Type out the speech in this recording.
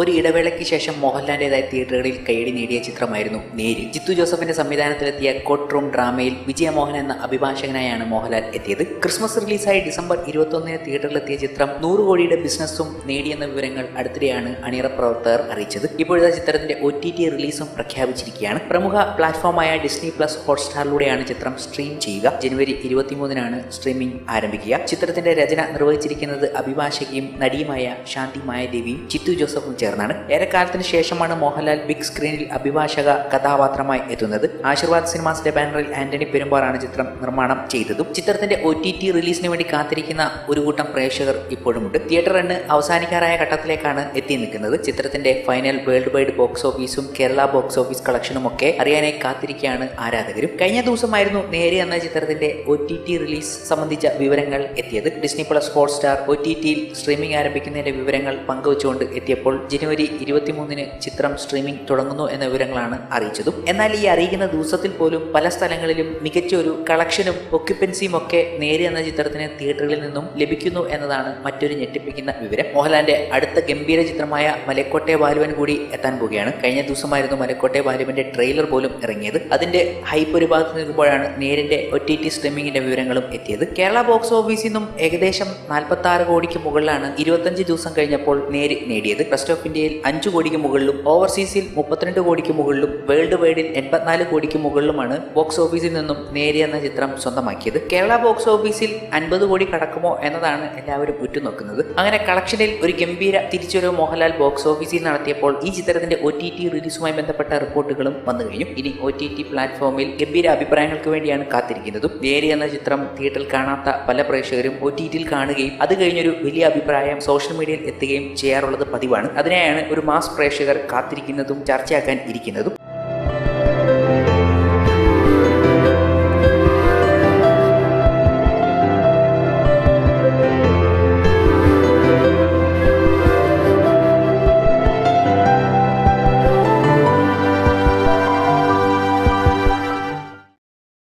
ഒരു ഇടവേളയ്ക്ക് ശേഷം മോഹൻലാലിന്റെതായ തിയേറ്ററുകളിൽ കൈയടി നേടിയ ചിത്രമായിരുന്നു നേര്. ജിത്തു ജോസഫിന്റെ സംവിധാനത്തിലെത്തിയ കോട്ട് റൂം ഡ്രാമയിൽ വിജയമോഹൻ എന്ന അഭിഭാഷകനായാണ് മോഹൻലാൽ എത്തിയത്. ക്രിസ്മസ് റിലീസായി ഡിസംബർ ഇരുപത്തൊന്നിന് തിയേറ്ററിലെത്തിയ ചിത്രം നൂറ് കോടിയുടെ ബിസിനസ്സും നേടിയെന്ന വിവരങ്ങൾ അടുത്തിടെയാണ് അണിയറ പ്രവർത്തകർ അറിയിച്ചത്. ഇപ്പോഴത്തെ ചിത്രത്തിന്റെ ഒ ടി ടി റിലീസും പ്രഖ്യാപിച്ചിരിക്കുകയാണ്. പ്രമുഖ പ്ലാറ്റ്ഫോമായ ഡിസ്നി പ്ലസ് ഹോട്ട്സ്റ്റാറിലൂടെയാണ് ചിത്രം സ്ട്രീം ചെയ്യുക. ജനുവരി ഇരുപത്തിമൂന്നിനാണ് സ്ട്രീമിംഗ് ആരംഭിക്കുക. ചിത്രത്തിന്റെ രചന നിർവഹിച്ചിരിക്കുന്നത് അഭിഭാഷകയും നടിയുമായ ശാന്തി മായദേവിയും ചിത്തു ജോസഫും ചേർന്നാണ്. ഏറെക്കാലത്തിന് ശേഷമാണ് മോഹൻലാൽ ബിഗ് സ്ക്രീനിൽ അഭിഭാഷക കഥാപാത്രമായി എത്തുന്നത്. ആശീർവാദ് സിനിമാസിന്റെ ബാനറിൽ ആന്റണി പെരുമ്പാറാണ് ചിത്രം നിർമ്മാണം ചെയ്തതും. ചിത്രത്തിന്റെ ഒ ടി ടി റിലീസിന് വേണ്ടി കാത്തിരിക്കുന്ന ഒരു കൂട്ടം പ്രേക്ഷകർ ഇപ്പോഴുമുണ്ട്. തിയേറ്റർ റണ്ണ് അവസാനിക്കാറായ ഘട്ടത്തിലേക്കാണ് എത്തി നിൽക്കുന്നത്. ചിത്രത്തിന്റെ ഫൈനൽ വേൾഡ് വൈഡ് ബോക്സ് ഓഫീസും കേരള ബോക്സ് ഓഫീസ് കളക്ഷനും ഒക്കെ അറിയാനായി കാത്തിരിക്കുകയാണ് ആരാധകരും. കഴിഞ്ഞ ദിവസമായിരുന്നു നേരെ എന്ന ചിത്രത്തിന്റെ ഒ ടി ടി റിലീസ് സംബന്ധിച്ച വിവരങ്ങൾ എത്തിയത്. Disney plus Hotstar O T ടിയിൽ സ്ട്രീമിംഗ് ആരംഭിക്കുന്നതിന്റെ വിവരങ്ങൾ പങ്കുവച്ചുകൊണ്ട് എത്തിയപ്പോൾ ജനുവരി ഇരുപത്തിമൂന്നിന് ചിത്രം സ്ട്രീമിംഗ് തുടങ്ങുന്നു എന്ന വിവരങ്ങളാണ് അറിയിച്ചതും. എന്നാൽ ഈ അറിയിക്കുന്ന ദിവസത്തിൽ പോലും പല സ്ഥലങ്ങളിലും മികച്ച ഒരു കളക്ഷനും ഒക്യുപ്പൻസിയും ഒക്കെ നേരി എന്ന ചിത്രത്തിന് തിയേറ്ററുകളിൽ നിന്നും ലഭിക്കുന്നു എന്നതാണ് മറ്റൊരു ഞെട്ടിപ്പിക്കുന്ന വിവരം. മോഹൻലാലിന്റെ അടുത്ത ഗംഭീര ചിത്രമായ മലക്കോട്ടെ ബാലുവൻ കൂടി എത്താൻ പോവുകയാണ്. കഴിഞ്ഞ ദിവസമായിരുന്നു മലക്കോട്ടെ ബാലുവിന്റെ ട്രെയിലർ പോലും ഇറങ്ങിയത്. അതിന്റെ ഹൈപ്പ് ഒരു ഭാഗത്ത് നിൽക്കുമ്പോഴാണ് നേരിന്റെ ഒ ടി ടി സ്ട്രീമിംഗിന്റെ വിവരങ്ങളും എത്തിയത്. കേരള ബോക്സ് ഓഫീസിൽ നിന്നും ഏകദേശം നാൽപ്പത്തി ആറ് കോടിക്ക് മുകളിലാണ് ഇരുപത്തഞ്ച് ദിവസം കഴിഞ്ഞപ്പോൾ നേരി നേടിയത്. റെസ്റ്റ് ഓഫ് ഇന്ത്യയിൽ അഞ്ച് കോടിക്ക് മുകളിലും ഓവർസീസിൽ മുപ്പത്തിരണ്ട് കോടിക്ക് മുകളിലും വേൾഡ് വൈഡിൽ എൺപത്തിനാല് കോടിക്ക് മുകളിലുമാണ് ബോക്സ് ഓഫീസിൽ നിന്നും നേരിയ എന്ന ചിത്രം സ്വന്തമാക്കിയത്. കേരള ബോക്സ് ഓഫീസിൽ അൻപത് കോടി കടക്കുമോ എന്നതാണ് എല്ലാവരും ഉറ്റുനോക്കുന്നത്. അങ്ങനെ കളക്ഷനിൽ ഒരു ഗംഭീര തിരിച്ചുവരവ് മോഹൻലാൽ ബോക്സ് ഓഫീസിൽ നടത്തിയപ്പോൾ ഈ ചിത്രത്തിന്റെ ഒ ടി ടി റിലീസുമായി ബന്ധപ്പെട്ട റിപ്പോർട്ടുകളും വന്നു കഴിഞ്ഞു. ഇനി ഒ ടി ടി പ്ലാറ്റ്ഫോമിൽ ഗംഭീര അഭിപ്രായങ്ങൾക്ക് വേണ്ടിയാണ് കാത്തിരിക്കുന്നതും. നേരി എന്ന ചിത്രം തിയേറ്ററിൽ കാണാത്ത പല പ്രേക്ഷകരും ഒ ടി ടിയിൽ കാണുകയും അത് കഴിഞ്ഞൊരു വലിയ അഭിപ്രായം സോഷ്യൽ മീഡിയയിൽ എത്തുകയും ചെയ്യാറുള്ളത് പതിവാണ്. അതിനെയാണ് ഒരു മാസ് പ്രേക്ഷകർ കാത്തിരിക്കുന്നതും ചർച്ചയാക്കാൻ ഇരിക്കുന്നതും.